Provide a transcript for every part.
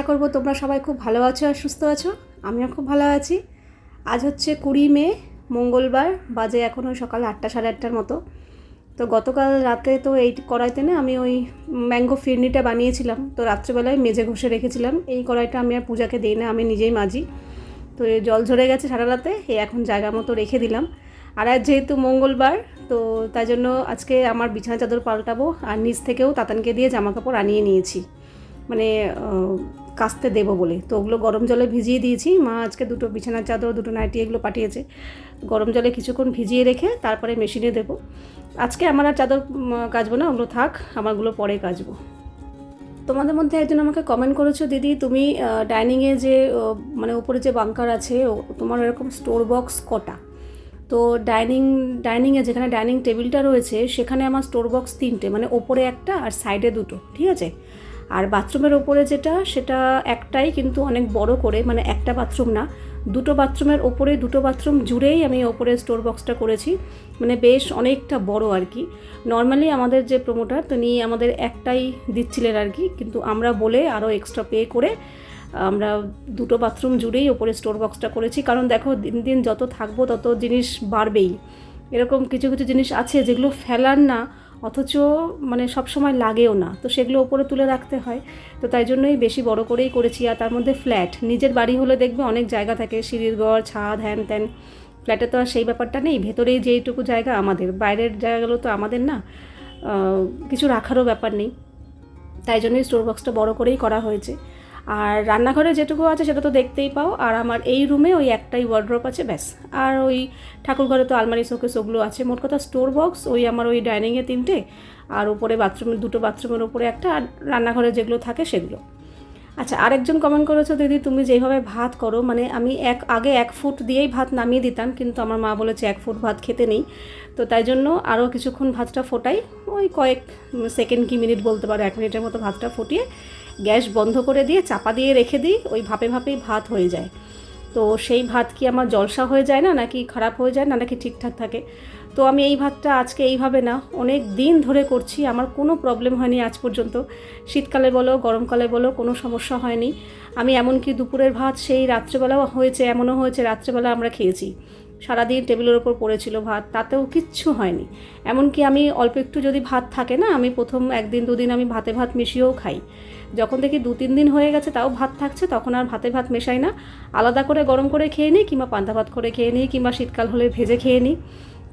আশা করব তোমরা সবাই খুব ভালো আছো আর সুস্থ আছো। আমিও খুব ভালো আছি। আজ হচ্ছে কুড়ি মে, মঙ্গলবার, বাজে এখন ওই সকাল আটটা সাড়ে আটটার মতো। তো গতকাল রাতে তো এই কড়াইতে না আমি ওই ম্যাঙ্গো ফিরনিটা বানিয়েছিলাম। তো রাত্রেবেলায় মেজে ঘষে রেখেছিলাম। এই কড়াইটা আমি আর পূজাকে দিই না, আমি নিজেই মাজি। তো জল ঝরে গেছে সারা রাতে এই এখন জায়গা মতো রেখে দিলাম। আর আজ যেহেতু মঙ্গলবার, তো তাই জন্য আজকে আমার বিছানা চাদর পাল্টাবো আর নিচ থেকেও তাতানকে দিয়ে জামা কাপড় আনিয়ে নিয়েছি। মানে কাচতে দেবো বলে। তো ওগুলো গরম জলে ভিজিয়ে দিয়েছি। মা আজকে দুটো বিছানার চাদর, দুটো নাইটি এগুলো পাঠিয়েছে। গরম জলে কিছুক্ষণ ভিজিয়ে রেখে তারপরে মেশিনে দেবো। আজকে আমার আর চাদর কাচবো না, ওগুলো থাক, আমারগুলো পরে কাচবো। তোমাদের মধ্যে একজন আমাকে কমেন্ট করেছ, দিদি, তুমি ডাইনিংয়ে যে মানে উপরে যে বাংকার আছে তোমার এরকম স্টোর বক্স কটা? তো ডাইনিং ডাইনিংয়ে যেখানে ডাইনিং টেবিলটা রয়েছে, সেখানে আমার স্টোর বক্স তিনটে মানে ওপরে একটা আর সাইডে দুটো, ঠিক আছে? আর বাথরুমের ওপরে যেটা, সেটা একটাই কিন্তু অনেক বড় করে মানে একটা বাথরুম না, দুটো বাথরুমের ওপরে দুটো বাথরুম জুড়েই আমি ওপরে স্টোর বক্সটা করেছি। মানে বেশ অনেকটা বড় আর কি। নর্মালি আমাদের যে প্রোমোটার তিনি আমাদের একটাই দিচ্ছিলেন আর কি, কিন্তু আমরা বলে আরও এক্সট্রা পে করে আমরা দুটো বাথরুম জুড়েই ওপরে স্টোর বক্সটা করেছি। কারণ দেখো, দিন দিন যত থাকব তত জিনিস বাড়বেই। এরকম কিছু কিছু জিনিস আছে যেগুলো ফেলার না অথচ মানে সব সময় লাগেও না। তো সেগুলো ওপরে তুলে রাখতে হয়। তো তাই জন্যই বেশি বড় করেই করেছি। আর তার মধ্যে ফ্ল্যাট। নিজের বাড়ি হলে দেখবে অনেক জায়গা থাকে। সিঁড়ির ঘর, ছাদ, হ্যান ত্যান। ফ্ল্যাটে তো আর সেই ব্যাপারটা নেই। ভেতরেই যেইটুকু জায়গা আমাদের। বাইরের জায়গাগুলো তো আমাদের না। কিছু রাখারও ব্যাপার নেই। তাই জন্যই স্টোর বক্সটা বড় করেই করা হয়েছে। আর রান্নাঘরে যেটুকু আছে সেটা তো দেখতেই পাও। আর আমার এই রুমে ওই একটাই ওয়ার্ড্রপ আছে, ব্যাস। আর ওই ঠাকুর ঘরে তো আলমারি, শোকেস, ওগুলো আছে। মোট কথা স্টোর বক্স ওই আমার ওই ডাইনিংয়ে তিনটে। আর উপরে বাথরুমের দুটো বাথরুমের উপরে একটা। আর রান্নাঘরে যেগুলো থাকে সেগুলো। আচ্ছা আরেকজন কমেন্ট করেছ, দিদি, তুমি যেইভাবে ভাত করো মানে আমি এক, আগে এক ফুট দিয়েই ভাত নামিয়ে দিতাম, কিন্তু আমার মা বলেছে এক ফুট ভাত খেতে নেই। তো তাই জন্য আরও কিছুক্ষণ ভাতটা ফোটাই। ওই কয়েক সেকেন্ড কি মিনিট বলতে পারো, এক মিনিটের মতো ভাতটা ফুটিয়ে গ্যাস বন্ধ করে দিয়ে চাপা দিয়ে রেখে দিই, ওই ভাপে ভাপেই ভাত হয়ে যায়। তো সেই ভাত কি আমার জলসা হয়ে যায় না, নাকি খারাপ হয়ে যায় না, নাকি ঠিকঠাক থাকে? তো আমি এই ভাতটা আজকে এইভাবে না, অনেক দিন ধরে করছি, আমার কোনো প্রবলেম হয়নি আজ পর্যন্ত। শীতকালে বলো, গরমকালে বলো, কোনো সমস্যা হয়নি। আমি এমনকি দুপুরের ভাত সেই রাত্রেবেলাও হয়েছে, এমনও হয়েছে রাত্রেবেলা আমরা খেয়েছি। সারাদিন টেবিলের ওপর পড়েছিল ভাত, তাতেও কিচ্ছু হয়নি। এমনকি আমি অল্প একটু যদি ভাত থাকে না, আমি প্রথম একদিন দুদিন আমি ভাতে ভাত মিশিয়েও খাই। যখন দেখি দু তিন দিন হয়ে গেছে, তাও ভাত থাকছে, তখন আর ভাতে ভাত মেশাই না। আলাদা করে গরম করে খেয়ে নিই কিংবা পান্তা ভাত করে খেয়ে নিই কিংবা শীতকাল হলে ভেজে খেয়ে নিই।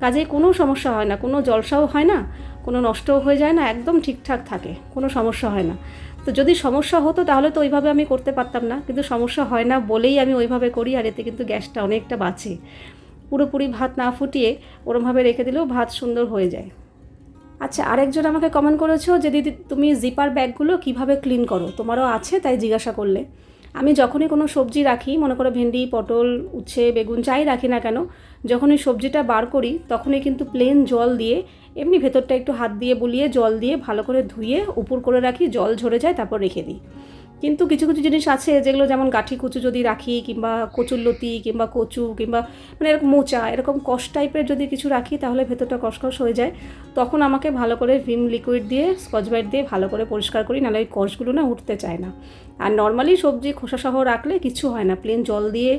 কাজে কোনো সমস্যা হয় না, কোনো জলসাও হয় না, কোনো নষ্টও হয়ে যায় না, একদম ঠিকঠাক থাকে, কোনো সমস্যা হয় না। তো যদি সমস্যা হতো তাহলে তো ওইভাবে আমি করতে পারতাম না, কিন্তু সমস্যা হয় না বলেই আমি ওইভাবে করি আর এতে কিন্তু গ্যাসটা অনেকটা বাঁচে। পুরোপুরি ভাত না ফুটিয়ে ওরমভাবে রেখে দিলেও ভাত সুন্দর হয়ে যায়। আচ্ছা আরেকজন আমাকে কমেন্ট করেছ যে, দিদি, তুমি জিপার ব্যাগগুলো কীভাবে ক্লিন করো? তোমারও আছে, তাই জিজ্ঞাসা করলে। আমি যখনই কোনো সবজি রাখি, মনে করো ভেন্ডি, পটল, উচ্ছে, বেগুন চাই রাখি না কেন যখন ওই সবজিটা বার করি, তখনই কিন্তু প্লেন জল দিয়ে, এমনি ভেতরটা একটু হাত দিয়ে বুলিয়ে জল দিয়ে ভালো করে ধুয়ে, উপর করে রাখি, জল ঝরে যায়, তারপর রেখে দিই। কিন্তু কিছু কিছু জিনিস আছে যেগুলো যেমন গাঠি কুচু যদি রাখি কিংবা কচুরলতি কিংবা কচু কিংবা মানে এরকম মোচা, এরকম কষ টাইপের যদি কিছু রাখি তাহলে ভেতরটা কষকষ হয়ে যায়। তখন আমাকে ভালো করে ভিম লিকুইড দিয়ে স্কচ ব্রাইট দিয়ে ভালো করে পরিষ্কার করি, নাহলে ওই কষগুলো না উঠতে চায় না। আর নর্মালি সবজি খোসাসহ রাখলে কিছু হয় না প্লেন জল দিয়ে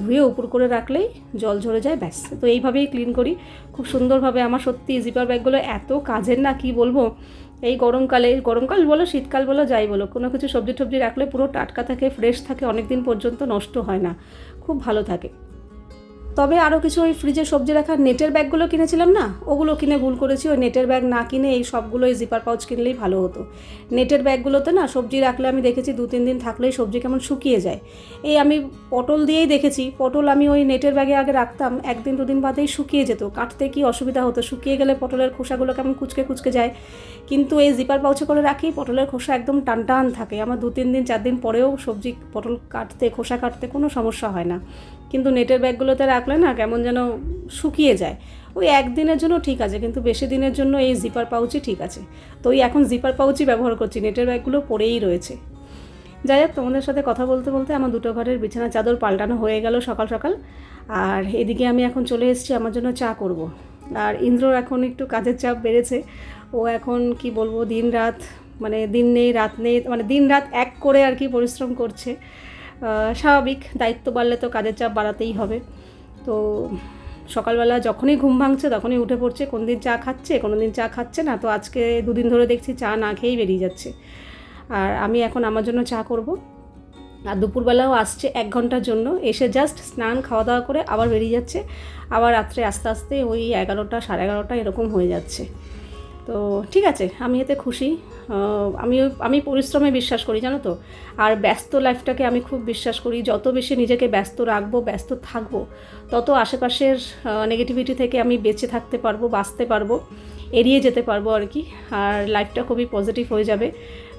ধুয়ে উপর করে রাখলেই জল ঝরে যায়, ব্যাস। তো এইভাবেই ক্লিন করি। খুব সুন্দরভাবে আমার সত্যি জিপার ব্যাগগুলো এত কাজের না, কি বলব? এই গরমকালে গরমকাল বলো, শীতকাল বলো, যাই বলো, কোনো কিছু সবজি টবজি রাখলে পুরো টাটকা থাকে ফ্রেশ থাকে অনেক দিন পর্যন্ত নষ্ট হয় না। খুব ভালো থাকে। তবে আরও কিছু ওই ফ্রিজে সবজি রাখার নেটের ব্যাগগুলো কিনেছিলাম না? ওগুলো কিনে ভুল করেছি। ওই নেটের ব্যাগ না কিনে এই সবগুলো এই জিপার পাউচ কিনলেই ভালো হতো। নেটের ব্যাগগুলোতে না সবজি রাখলে আমি দেখেছি দু, তিন দিন থাকলেই সবজি কেমন শুকিয়ে যায়। এই আমি পটল দিয়েই দেখেছি। পটল আমি ওই নেটের ব্যাগে আগে রাখতাম। একদিন, দুদিন বাদেই শুকিয়ে যেত। কাটতে কি অসুবিধা হতো? শুকিয়ে গেলে পটলের খোসাগুলো কেমন কুচকে কুচকে যায়। কিন্তু এই জিপার পাউচে করে রাখি, পটলের খোসা একদম টান টান থাকে। আমার দু, তিন দিন, চার দিন পরেও সবজি, পটল কাটতে, খোসা কাটতে কোনো সমস্যা হয় না। কিন্তু নেটের ব্যাগগুলোতে রাখলে না কেমন যেন শুকিয়ে যায়। ওই একদিনের জন্য ঠিক আছে, কিন্তু বেশি দিনের জন্য এই জিপার পাউচই ঠিক আছে। তো ওই এখন জিপার পাউচই ব্যবহার করছি, নেটের ব্যাগগুলো পড়েই রয়েছে। যাই হোক, তোমাদের সাথে কথা বলতে বলতে আমার দুটো ঘরের বিছানা চাদর পাল্টানো হয়ে গেল সকাল সকাল। আর এদিকে আমি এখন চলে এসেছি, আমার জন্য চা করব। আর ইন্দ্রর এখন একটু কাজের চাপ বেড়েছে। ও এখন কি বলব, দিন রাত মানে দিন নেই, রাত নেই মানে দিন রাত এক করে আর কি পরিশ্রম করছে। স্বাভাবিক, দায়িত্ব বাড়লে তো কাজের চাপ বাড়াতেই হবে। তো সকালবেলা যখনই ঘুম ভাঙছে তখনই উঠে পড়ছে কোন দিন চা খাচ্ছে কোনো দিন চা খাচ্ছে না। তো আজকে দুদিন ধরে দেখছি চা না খেয়েই বেরিয়ে যাচ্ছে। আর আমি এখন আমার জন্য চা করব। আর দুপুরবেলাও আসছে এক ঘণ্টার জন্য। এসে জাস্ট স্নান খাওয়া দাওয়া করে আবার বেরিয়ে যাচ্ছে। আবার রাত্রে আস্তে আস্তে ওই এগারোটা, সাড়ে এগারোটা এরকম হয়ে যাচ্ছে। তো ঠিক আছে, আমি এতে খুশি। আমি আমি পরিশ্রমে বিশ্বাস করি, জানো তো? আর ব্যস্ত লাইফটাকে আমি খুব বিশ্বাস করি, যত বেশি নিজেকে ব্যস্ত রাখব, ব্যস্ত থাকব, তত আশেপাশের নেগেটিভিটি থেকে আমি বেঁচে থাকতে পারব, বাঁচতে পারব, এড়িয়ে যেতে পারব আর কি। আর লাইফটা খুবই পজিটিভ হয়ে যাবে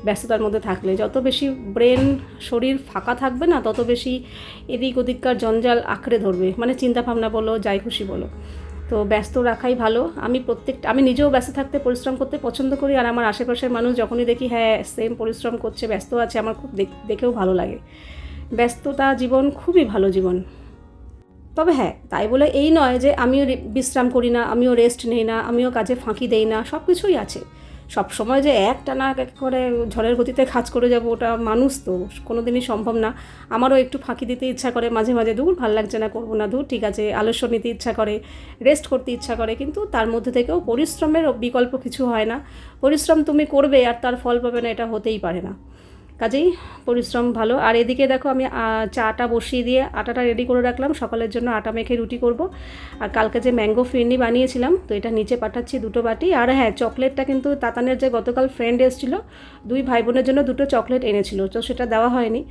ব্যস্ততার মধ্যে থাকলে। যত বেশি ব্রেন শরীর ফাঁকা থাকবে না, তত বেশি এদিক ওদিককার জঞ্জাল আঁকড়ে ধরবে। মানে চিন্তা ভাবনা বলো, যাই খুশি বলো। তো ব্যস্ত রাখাই ভালো। আমি প্রত্যেক, আমি নিজেও ব্যস্ত থাকতে পরিশ্রম করতে পছন্দ করি আর আমার আশেপাশের মানুষ যখনই দেখি হ্যাঁ সেম পরিশ্রম করছে, ব্যস্ত আছে, আমার খুব দেখ- দেখেও ভালো লাগে। ব্যস্ততা জীবন খুবই ভালো জীবন। তবে হ্যাঁ তাই বলে এই নয় যে আমিও বিশ্রাম করি না, আমিও রেস্ট নেই না, আমিও কাজে ফাঁকি দেই না সব কিছুই আছে। সব সময় যে একটা না এক করে ঝড়ের গতিতে কাজ করে যাব, ওটা মানুষ তো কোনো দিনই সম্ভব না। আমারও একটু ফাঁকি দিতে ইচ্ছা করে মাঝে মাঝে, দূর, ভালো লাগছে না, করব না, দূর, ঠিক আছে, আলস্য নিতে ইচ্ছা করে রেস্ট করতে ইচ্ছা করে। কিন্তু তার মধ্যে থেকেও পরিশ্রমের বিকল্প কিছু হয় না। পরিশ্রম তুমি করবে আর তার ফল পাবে না, এটা হতেই পারে না। কাজেই পরিশ্রম ভালো। আর এদিকে দেখো আমি চাটা বসিয়ে দিয়ে আটাটা রেডি করে রাখলাম। সকালের জন্য আটা মেখে রুটি করব। আর কালকে যে ম্যাঙ্গো ফিরনি বানিয়েছিলাম, তো এটা নিচে পাঠাচ্ছি দুটো বাটি। আর হ্যাঁ চকলেটটা কিন্তু তাতানের যে গতকাল ফ্রেন্ড এসেছিল, দুই ভাই বোনের জন্য দুটো চকলেট এনেছিল, তো সেটা দেওয়া হয়নি।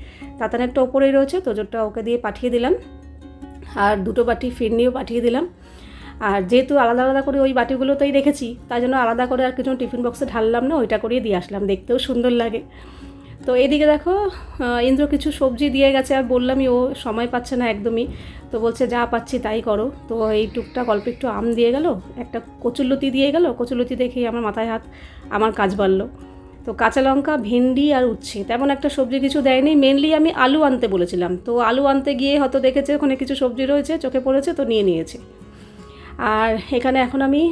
তাতানেরটা ওপরেই রয়েছে, তো জোরটা ওকে দিয়ে পাঠিয়ে দিলাম। আর দুটো বাটি ফিরনিও পাঠিয়ে দিলাম। আর যেহেতু আলাদা আলাদা করে ওই বাটিগুলোতেই রেখেছি, তাই জন্য আলাদা করে আর কিছু টিফিন বক্সে ঢাললাম না, ওইটা করিয়ে দিয়ে আসলাম। দেখতেও সুন্দর লাগে। তো এদিকে দেখো ইন্দ্র কিছু সবজি দিয়ে গেছে, আর বললামই ও সময় পাচ্ছে না একদমই। তো বলছে, যা পাচ্ছি তাই করো। তো এই টুকটাক অল্প একটু আম দিয়ে গেল, একটা কচুরলতি দিয়ে গেল কচুরলতি দেখেই আমার মাথায় হাত, আমার কাজ বাড়লো। তো কাঁচা লঙ্কা, ভেন্ডি আর উচ্ছে, তেমন একটা সবজি কিছু দেয়নি মেনলি আমি আলু আনতে বলেছিলাম। তো আলু আনতে গিয়ে হয়তো দেখেছে, ওখানে কিছু সবজি রয়েছে, চোখে পড়েছে, তো নিয়ে নিয়েছে। আর এখানে এখন আমি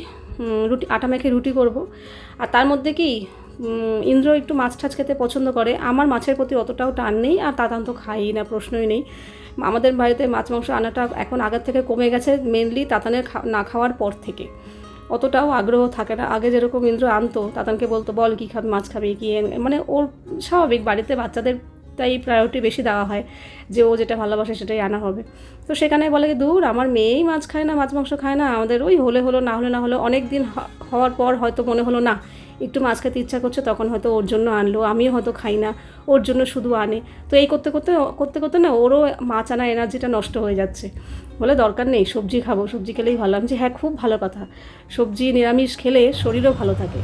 রুটি, আটা মেখে রুটি করব। আর তার মধ্যে কি ইন্দ্র একটু মাছ টাছ খেতে পছন্দ করে। আমার মাছের প্রতি অতটাও টান নেই, আর তাতান তো খাই না, প্রশ্নই নেই। আমাদের বাড়িতে মাছ মাংস আনাটা এখন আগের থেকে কমে গেছে মেনলি তাতানের না খাওয়ার পর থেকে। অতটাও আগ্রহ থাকে না। আগে যেরকম ইন্দ্র আনতো, তাতানকে বলতো, বল কী খাবি মাছ খাবি, কি মানে ওর স্বাভাবিক, বাড়িতে বাচ্চাদের তাই প্রায়োরিটি বেশি দেওয়া হয়, যে ও যেটা ভালোবাসে সেটাই আনা হবে। তো সেখানে বলে দূর, আমার মেয়েই মাছ খায় না, মাছ মাংস খায় না, আমাদের ওই হলে হলো, না হলে না হলো অনেক দিন হওয়ার পর হয়তো মনে হলো, না একটু মাছ খেতে ইচ্ছা করছে, তখন হয়তো ওর জন্য আনলো, আমিও হয়তো খাই না, ওর জন্য শুধু আনে। তো এই করতে করতে করতে করতে না ওরও মাছ আনা এনার্জিটা নষ্ট হয়ে যাচ্ছে। বলে দরকার নেই, সবজি খাব, সবজি খেলেই ভালো। আমি যে হ্যাঁ খুব ভালো কথা। সবজি নিরামিষ খেলে শরীরও ভালো থাকে।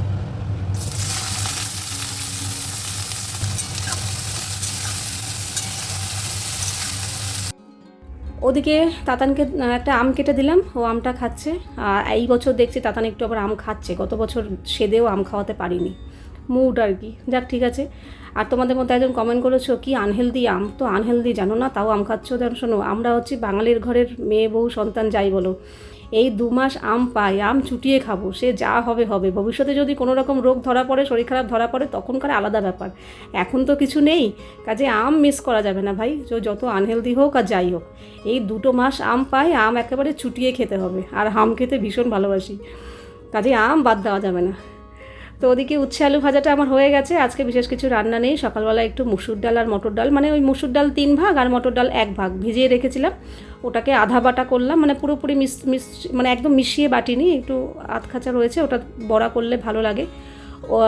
ওদিকে তাতানকে একটা আম কেটে দিলাম, ও আমটা খাচ্ছে। আর এই বছর দেখছি তাতান একটু আবার আম খাচ্ছে। গত বছর সেদেও আম খাওয়াতে পারিনি। মুড আর কি। যাক, ঠিক আছে। আর তোমাদের মধ্যে একজন কমেন্ট করেছ, কি আনহেলদি আম? তো আনহেলদি জানো না, তাও আম খাচ্ছ। যেন শোনো, আমরা হচ্ছি বাঙালির ঘরের মেয়ে, বউ, সন্তান, যাই বলো। এই দু মাস আম পাই, আম চুটিয়ে খাব, সে যা হবে হবে। ভবিষ্যতে যদি কোনো রকম রোগ ধরা পড়ে, শরীর খারাপ ধরা পড়ে, তখনকার আলাদা ব্যাপার। এখন তো কিছু নেই, কাজে আম মিস করা যাবে না ভাই। যত আনহেলদি হোক আর যাই হোক। এই দুটো মাস আম পাই, আম একেবারে চুটিয়ে খেতে হবে। আর আম খেতে ভীষণ ভালোবাসি। কাজে আম বাদ দেওয়া যাবে না। তো ওদিকে উচ্ছে আলু ভাজাটা আমার হয়ে গেছে। আজকে বিশেষ কিছু রান্না নেই। সকালবেলা একটু মুসুর ডাল আর মটর ডাল। মানে ওই মুসুর ডাল তিন ভাগ আর মটর ডাল এক ভাগ ভিজিয়ে রেখেছিলাম। ওটাকে আধা বাটা করলাম। মানে পুরোপুরি মিস মিস মানে একদম মিশিয়ে বাটিনি। একটু আধ খাঁচা রয়েছে। ওটা বড়া করলে ভালো লাগে।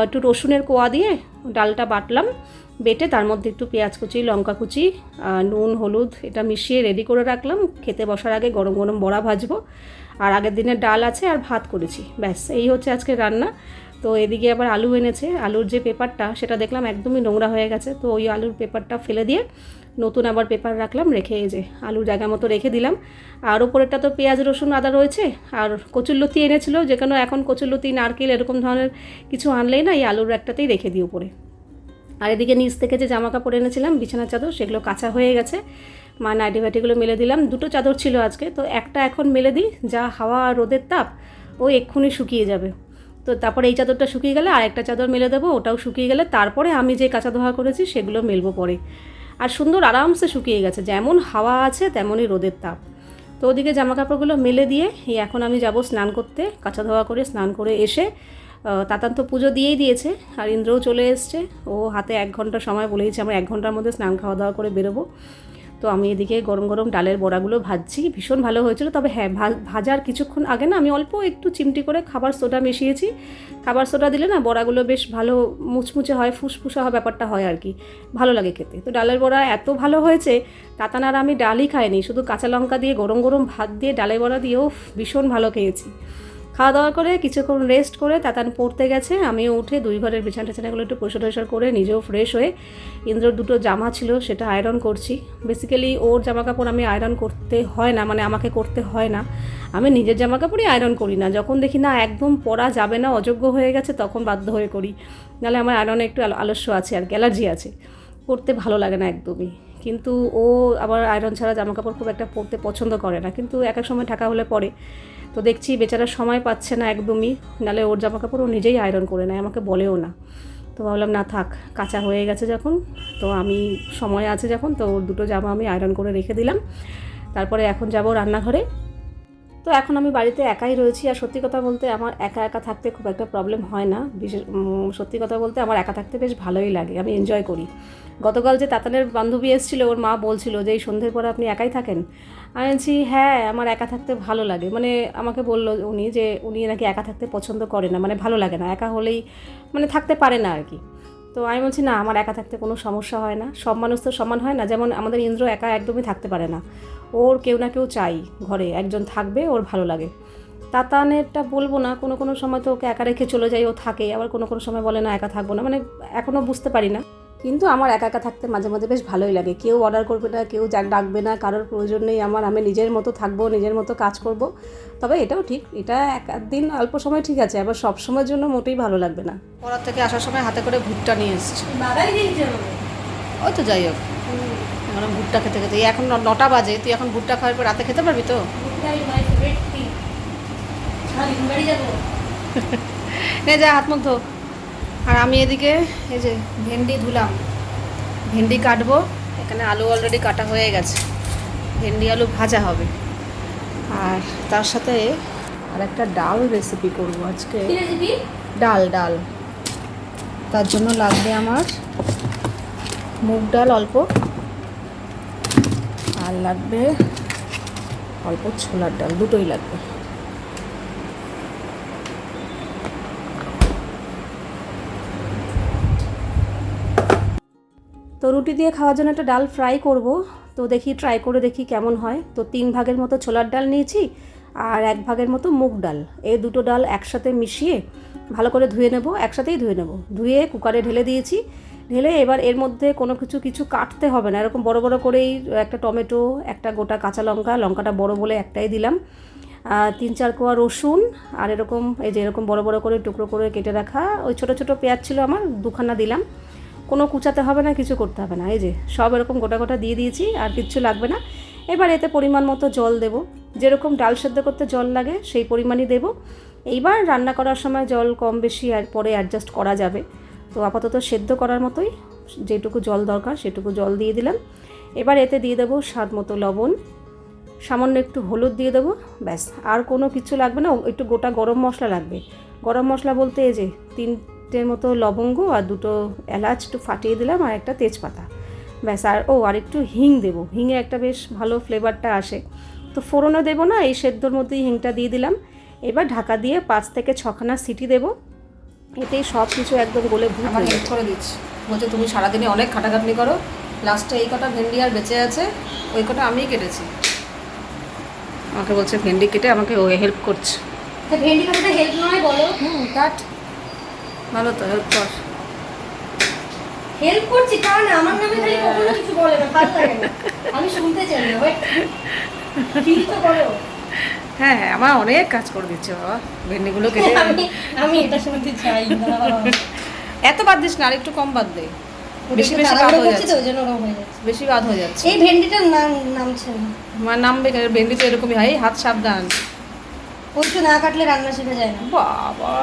একটু রসুনের কোয়া দিয়ে ডালটা বাটলাম। বেটে তার মধ্যে একটু পেঁয়াজ কুচি, লঙ্কা কুচি নুন, হলুদ এটা মিশিয়ে রেডি করে রাখলাম। খেতে বসার আগে গরম গরম বড়া ভাজবো। আর আগের দিনের ডাল আছে আর ভাত করেছি। ব্যাস, এই হচ্ছে আজকে রান্না। তো এদিকে আবার আলু এনেছে। আলুর যে পেপারটা, সেটা দেখলাম একদমই নোংরা হয়ে গেছে। তো ওই আলুর পেপারটা ফেলে দিয়ে নতুন আবার পেপার রাখলাম, রেখে এই যে আলু জায়গা মতো রেখে দিলাম। আর ওপরেরটা তো পেঁয়াজ, রসুন, আদা রয়েছে। আর কচুরলতি এনেছিল যেখানে এখন কচুরলতি নারকেল এরকম ধরনের কিছু আনলেই না, এই আলুর একটাতেই রেখে দিই উপরে। আর এদিকে নিচ থেকে যে জামা কাপড় এনেছিলাম, বিছানার চাদর, সেগুলো কাঁচা হয়ে গেছে। মা নাইটি মেলে দিলাম। দুটো চাদর ছিল আজকে। তো একটা এখন মেলে দিই, যা হাওয়া আর রোদের তাপ, ও এক্ষুনি শুকিয়ে যাবে। তো তারপরে এই চাদরটা শুকিয়ে গেলে আরেকটা চাদর মেলে দেবো ওটাও শুকিয়ে গেলে তারপরে আমি যে কাঁচা ধোয়া করেছি সেগুলো মেলবো পরে। আর সুন্দর আরামসে শুকিয়ে গেছে যেমন হাওয়া আছে তেমনই রোদের তাপ। তো ওদিকে জামা কাপড়গুলো মেলে দিয়ে এখন আমি যাব স্নান করতে কাঁচা ধোয়া করে স্নান করে এসে আহ, তাতান তো পুজো দিয়েই দিয়েছে আর ইন্দ্রও চলে এসছে। ও হাতে এক ঘণ্টা সময় বলেইছে আমরা এক ঘণ্টার মধ্যে স্নান খাওয়া দাওয়া করে বেরোবো। তো আমি এদিকে গরম গরম ডালের বড়াগুলো ভাজছি, ভীষণ ভালো হয়েছিল। তবে হ্যাঁ ভাজার কিছুক্ষণ আগে না আমি অল্প একটু চিমটি করে খাবার সোডা মিশিয়েছি। খাবার সোডা দিলে না বড়াগুলো বেশ ভালো মুচমুচে হয়, ফুসফুসা হয়, ব্যাপারটা হয় আর কি। ভালো লাগে খেতে। তো ডালের বড়া এত ভালো হয়েছে তাতান আর আমি ডালই খাইনি। শুধু কাঁচা লঙ্কা দিয়ে গরম গরম ভাত দিয়ে ডালের বড়া দিয়েও ভীষণ ভালো খেয়েছি। খাওয়া দাওয়া করে কিছুক্ষণ রেস্ট করে তাতান পড়তে গেছে। আমিও উঠে দুই ঘরের বিছানা টেছানাগুলো একটু পরিষ্কার টরিষ্কার করে নিজেও ফ্রেশ হয়ে ইন্দ্রর দুটো জামা ছিল সেটা আয়রন করছি। বেসিক্যালি ওর জামা কাপড় আমি আয়রন করতে হয় না মানে আমাকে করতে হয় না। আমি নিজের জামা কাপড়ই আয়রন করি না। যখন দেখি না একদম পরা যাবে না, অযোগ্য হয়ে গেছে, তখন বাধ্য হয়ে করি। নাহলে আমার আয়রনে একটু আল- আলস্য আছে আর কি, অ্যালার্জি আছে। পরতে ভালো লাগে না একদমই। কিন্তু ও আবার আয়রন ছাড়া জামা কাপড় খুব একটা পরতে পছন্দ করে না। কিন্তু এক এক সময় ঢাকা হলে পরে। তো দেখছি বেচারা সময় পাচ্ছে না একদমই। নাহলে ওর জামা কাপড় ও নিজেই আয়রন করে নেয়, আমাকে বলেও না। তো ভাবলাম, না থাক, কাঁচা হয়ে গেছে যখন, তো আমি সময় আছে যখন, তো ওর দুটো জামা আমি আয়রন করে রেখে দিলাম। তারপরে এখন যাব রান্নাঘরে। তো এখন আমি বাড়িতে একাই রয়েছি আর সত্যি কথা বলতে আমার একা একা থাকতে খুব একটা প্রবলেম হয় না। বিশেষ সত্যি কথা বলতে আমার একা থাকতে বেশ ভালোই লাগে, আমি এনজয় করি। গতকাল যে তাতানের বান্ধবী এসেছিল, ওর মা বলছিল যে, এই সন্ধ্যের পরে আপনি একাই থাকেন? আমি বলছি হ্যাঁ আমার একা থাকতে ভালো লাগে। মানে আমাকে বলল উনি যে, উনি নাকি একা থাকতে পছন্দ করে না। মানে ভালো লাগে না, একা হলেই মানে থাকতে পারে না আর কি। তো আমি বলছি, না, আমার একা থাকতে কোনো সমস্যা হয় না। সব মানুষ তো সমান হয় না, যেমন আমাদের ইন্দ্র একা একদমই থাকতে পারে না। ওর কেউ না কেউ চাই ঘরে, একজন থাকবে, ওর ভালো লাগে। তাতানেরটা বলব না, কোনো কোনো সময় তো ওকে একা রেখে চলে যাই, ও থাকে। আবার কোনো কোনো সময় বলে, না, একা থাকব না। মানে এখনও বুঝতে পারি না। কিন্তু আমার একা একা থাকতে মাঝে মাঝে বেশ ভালোই লাগে। কেউ অর্ডার করবে না কেউ যা ডাকবে না কারোর প্রয়োজন নেই আমার আমি নিজের মতো থাকব নিজের মতো কাজ করব। তবে এটাও ঠিক এটা এক দিন অল্প সময় ঠিক আছে আবার সব সময়ের জন্য মোটেই ভালো লাগবে না। পড়ার থেকে আসার সময় হাতে করে ভুট্টা নিয়ে এসছে। বাবাই ওই তো যাই হোক। এখন ভুট্টা খেতে খেতে এই এখন নটা বাজে তুই এখন ভুট্টা খাওয়ার পর রাতে খেতে পারবি তো? নে যা হাত মুখ ধো। আর আমি এদিকে এই যে ভেন্ডি ধুলাম। ভেন্ডি কাটবো। এখানে আলু অলরেডি কাটা হয়ে গেছে। ভেন্ডি আলু ভাজা হবে। আর তার সাথে আর একটা ডাল রেসিপি করব আজকে। ডাল ডাল। তার জন্য লাগবে আমার মুগ ডাল অল্প। আর লাগবে অল্প ছোলার ডাল দুটোই লাগবে। তো রুটি দিয়ে খাওয়ার জন্য একটা ডাল ফ্রাই করব। তো দেখি ট্রাই করে দেখি কেমন হয়। তো তিন ভাগের মতো ছোলার ডাল নিয়েছি আর এক ভাগের মতো মুগ ডাল। এই দুটো ডাল একসাথে মিশিয়ে ভালো করে ধুয়ে নেব, একসাথেই ধুয়ে নেব। ধুয়ে কুকারে ঢেলে দিয়েছি। ঢেলে এবার এর মধ্যে কোনো কিছু কিছু কাটতে হবে না। এরকম বড় বড় করেই একটা টমেটো, একটা গোটা কাঁচা লঙ্কা, লঙ্কাটা বড় বলে একটাই দিলাম। তিন চার কোয়া রসুন আর এরকম, এই যে এরকম বড় বড় করে টুকরো করে কেটে রাখা, ওই ছোটো ছোটো পেঁয়াজ ছিল আমার, দুখানা দিলাম। কোনো কুচাতে হবে না, কিছু করতে হবে না। এই যে, সব এরকম গোটা গোটা দিয়ে দিয়েছি, আর কিচ্ছু লাগবে না। এবার এতে পরিমাণ মতো জল দেব। যেরকম ডাল সেদ্ধ করতে জল লাগে, সেই পরিমাণই দেব। এইবার রান্না করার সময় জল কম বেশি, আর পরে অ্যাডজাস্ট করা যাবে। তো আপাতত সেদ্ধ করার মতোই, যেটুকু জল দরকার সেটুকু জল দিয়ে দিলাম। এবার এতে দিয়ে দেবো স্বাদ মতো লবণ। সামান্য একটু হলুদ দিয়ে দেবো, ব্যাস। আর কোনো কিছু লাগবে না, একটু গোটা গরম মশলা লাগবে। গরম মশলা বলতে এই যে তিনটের মতো লবঙ্গ আর দুটো এলাচ একটু ফাটিয়ে দিলাম আর একটা তেজপাতা। ব্যাস আর ও আর একটু হিং দেবো। হিঙে একটা বেশ ভালো ফ্লেভারটা আসে। তো ফোড়নও দেবো না এই সেদ্ধর মধ্যেই হিংটা দিয়ে দিলাম। এবার ঢাকা দিয়ে পাঁচ থেকে ছখানা সিটি দেবো। এতেই সব কিছু একদম গলে ভুল আমার হেল্প করে দিচ্ছি। বলছে তুমি সারাদিনে অনেক খাটাখাটনি করো। লাস্টে এই কটা ভেন্ডি আর বেঁচে আছে ওই কটা আমিই কেটেছি। আমাকে বলছে ভেন্ডি কেটে আমাকে ও হেল্প করছে। ভেন্ডি কাটাতে হেল্প নয় বলো। হুম কাট ভালো তো হেল্প কর। হেল্প করছি তা না আমার নামে খালি কখনো কিছু বলে না ভালো লাগে না। আমি শুনতে চাই না বাট ফিল তো করো। হ্যাঁ হ্যাঁ আমার অনেক কাজ করে দিচ্ছে বাবা। ভেন্ডিগুলো কেটে আমি এটা শুনতে চাই না। এত বাদ দিস না আর একটু কম বাদ দে। বেশি বেশি বাদ হয়ে যাচ্ছে। বেশি বাদ হয়ে যাচ্ছে। এই ভেন্ডিটার নাম নামছে না। আমার নামবে? ভেন্ডি তো এরকমই হয় হাত সাবধান। ওই তো না কাটলে রান্না শেখা যায় না। বাবা।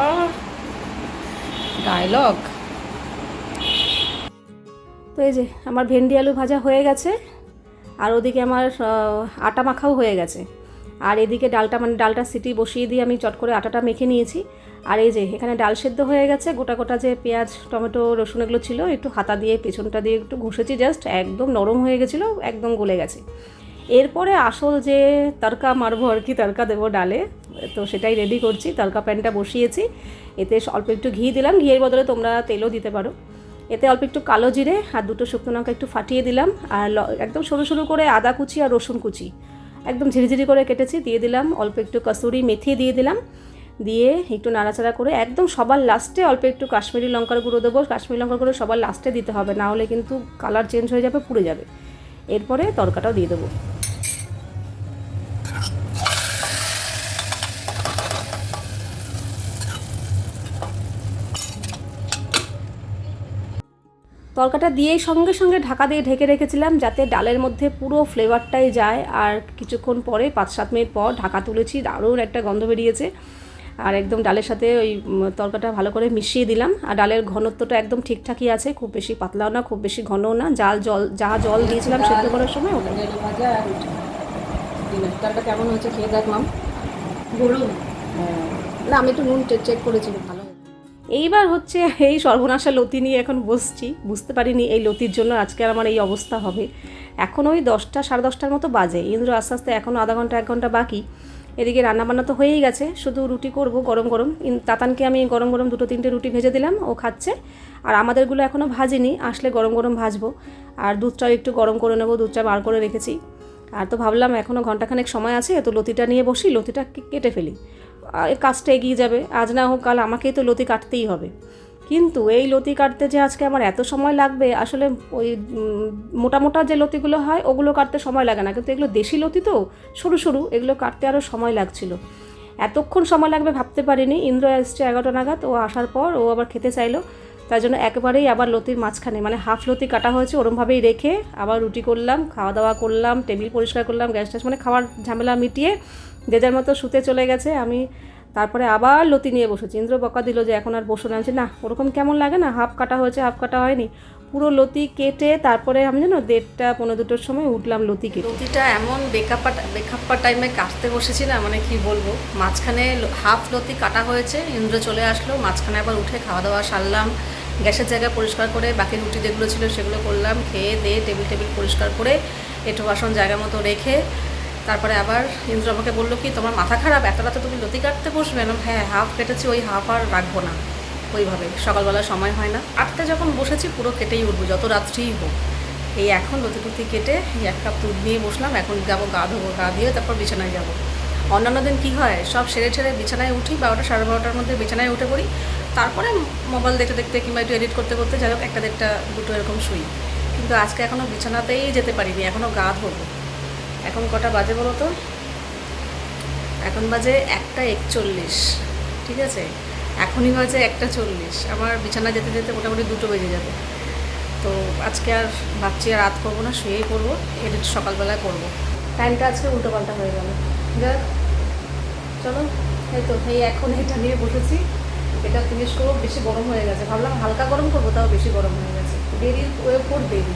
ডায়লগ তো এই যে, আমার ভেন্ডি আলু ভাজা হয়ে গেছে, আর ওদিকে আমার আটা মাখাও হয়ে গেছে। আর এদিকে ডালটা মানে ডালটা সিটি বসিয়ে দিয়ে আমি চট করে আটাটা মেখে নিয়েছি। আর এই যে, এখানে ডাল সেদ্ধ হয়ে গেছে, গোটা গোটা যে পেঁয়াজ, টমেটো, রসুন এগুলো ছিল, একটু হাতা দিয়ে, পেছনটা দিয়ে একটু ঘষেছি জাস্ট একদম নরম হয়ে গেছিল, একদম গলে গেছে। এরপরে আসল যে তরকা মারবো আর কি, তরকা দেবো ডালে তো সেটাই রেডি করছি। তরকা প্যানটা বসিয়েছি। এতে অল্প একটু ঘি দিলাম। ঘিয়ের বদলে তোমরা তেলও দিতে পারো। এতে অল্প একটু কালো জিরে আর দুটো শুকনো লঙ্কা একটু ফাটিয়ে দিলাম। আর একদম সরু সরু করে আদা কুচি আর রসুন কুচি। একদম ঝিরিঝিরি করে কেটেছি, দিয়ে দিলাম অল্প একটু কসুরি মেথি দিয়ে দিলাম। দিয়ে একটু নাড়াচাড়া করে একদম সবার লাস্টে অল্প একটু কাশ্মীরি লঙ্কার গুঁড়ো দেবো। কাশ্মীরি লঙ্কার গুঁড়ো সবার লাস্টে দিতে হবে। না হলে কিন্তু কালার চেঞ্জ হয়ে যাবে, পুড়ে যাবে। এরপরে তরকাটাও দিয়ে দেবো। তরকাটা দিয়েই সঙ্গে সঙ্গে ঢাকা দিয়ে ঢেকে রেখেছিলাম যাতে ডালের মধ্যে পুরো ফ্লেভারটাই যায়। আর কিছুক্ষণ পরে পাঁচ সাত মিনিট পর ঢাকা তুলেছি দারুণ একটা গন্ধ বেরিয়েছে। আর একদম ডালের সাথে ওই তরকাটা ভালো করে মিশিয়ে দিলাম। আর ডালের ঘনত্বটা একদম ঠিকঠাকই আছে খুব বেশি পাতলাও না খুব বেশি ঘনও না। জাল জল যা জল দিয়েছিলাম সেদ্ধ করার সময় ভাজা আর রুটি কেমন হয়েছে খেয়ে দেখলাম বলুন। না আমি একটু নুন চেক করেছিলাম ভালো। এইবার হচ্ছে এই সর্বনাশা লতি নিয়ে এখন বসছি। বুঝতে পারিনি এই লতির জন্য আজকে আমার এই অবস্থা হবে। এখন ওই দশটা, সাড়ে দশটার মতো বাজে। ইন্দ্র আস্তে আস্তে এখনও আধা ঘণ্টা, এক ঘণ্টা বাকি। এদিকে রান্নাবান্না তো হয়েই গেছে। শুধু রুটি করব গরম গরম। তাতানকে আমি গরম গরম দুটো তিনটে রুটি ভেজে দিলাম, ও খাচ্ছে। আর আমাদেরগুলো এখনও ভাজিনি, আসলে গরম গরম ভাজবো। আর দুধটাও একটু গরম করে নেব, দুধটা বার করে রেখেছি। আর তো ভাবলাম এখনও ঘন্টাখানেক সময় আছে, তো লতিটা নিয়ে বসি, লতিটা কেটে ফেলি। এই কাজটা এগিয়ে যাবে। আজ না হোক কাল আমাকেই তো লতি কাটতেই হবে। কিন্তু এই লতি কাটতে যে আজকে আমার এত সময় লাগবে, আসলে ওই মোটা মোটা যে লতিগুলো হয়, ওগুলো কাটতে সময় লাগে না। কিন্তু এগুলো দেশি লতি তো, সরু সরু, এগুলো কাটতে আরও সময় লাগছিল। এতক্ষণ সময় লাগবে ভাবতে পারিনি। ইন্দ্র এসছে এগারোটা নাগাদ, ও আসার পর ও আবার খেতে চাইলো। তাই জন্য একেবারেই আবার লতির মাঝখানে মানে হাফ লতি কাটা হয়েছে, ওরমভাবেই রেখে আবার রুটি করলাম, খাওয়া দাওয়া করলাম, টেবিল পরিষ্কার করলাম, গ্যাস ট্যাস মানে খাওয়ার ঝামেলা মিটিয়ে যে যার মতো শুতে চলে গেছে, আমি তারপরে আবার লতি নিয়ে বসেছি। ইন্দ্র বকা দিল যে এখন আর বসে না। না, ওরকম কেমন লাগে না? হাফ কাটা হয়েছে, হাফ কাটা হয়নি। পুরো লতি কেটে তারপরে আমি জানো, দেড়টা পনেরো দুটোর সময় উঠলাম লতি কেটে। লতিটা এমন বেকাপ্পা বেকাপ্পা টাইমে কাটতে বসেছি না মানে কি বলব? মাঝখানে হাফ লতি কাটা হয়েছে, ইন্দ্র চলে আসলো, মাঝখানে আবার উঠে খাওয়া দাওয়া সারলাম, গ্যাসের জায়গা পরিষ্কার করে, বাকি রুটি যেগুলো ছিল সেগুলো করলাম খেয়ে দিয়ে টেবিল টেবিল পরিষ্কার করে এঁটো বাসন জায়গা মতো রেখে তারপরে আবার ইন্দ্র আমাকে বলল কি, তোমার মাথা খারাপ? এত রাতে তুমি লতি কাটতে বসবে? না হ্যাঁ হাফ কেটেছি, ওই হাফ আর রাখব না। ওইভাবে, সকালবেলা সময় হয় না। আটটা যখন বসেছি, পুরো কেটেই উঠবো, যত রাত্রিই হোক। এই এখন লতি টুতি কেটে এক কাপ দুধ নিয়ে বসলাম, এখন যাব গা ধোবো, গা দিয়ে তারপর বিছানায় যাব। অন্যান্য দিন কী হয়, সব সেরে ছেড়ে বিছানায় উঠি, বারোটা সাড়ে বারোটার মধ্যে বিছানায় উঠে পড়ি। তারপরে মোবাইল দেখতে দেখতে কিংবা একটু এডিট করতে করতে যাই হোক, একটা দেড়টা দুটো এরকম শুই। কিন্তু আজকে এখনও বিছানাতেই যেতে পারিনি এখনও গা ধোবো। এখন কটা বাজে বলো তো? এখন বাজে একটা একচল্লিশ, ঠিক আছে? এখনই বাজে একটা চল্লিশ। আমার বিছানা যেতে যেতে মোটামুটি দুটো বেজে যাবে। তো আজকে আর ভাবছি আর রাত করব না, শুয়েই পড়ব এডিট সকালবেলায় করব। টাইমটা আজকে উল্টো পাল্টা হয়ে গেল। যাক চলো, এই তো, এই এখন এটা নিয়ে বসেছি। এটা ফিনিশ করব, বেশি গরম হয়ে গেছে। ভাবলাম হালকা গরম করব, তাও বেশি গরম হয়ে গেছে। দেরি ওয়ে ফোর দেরি।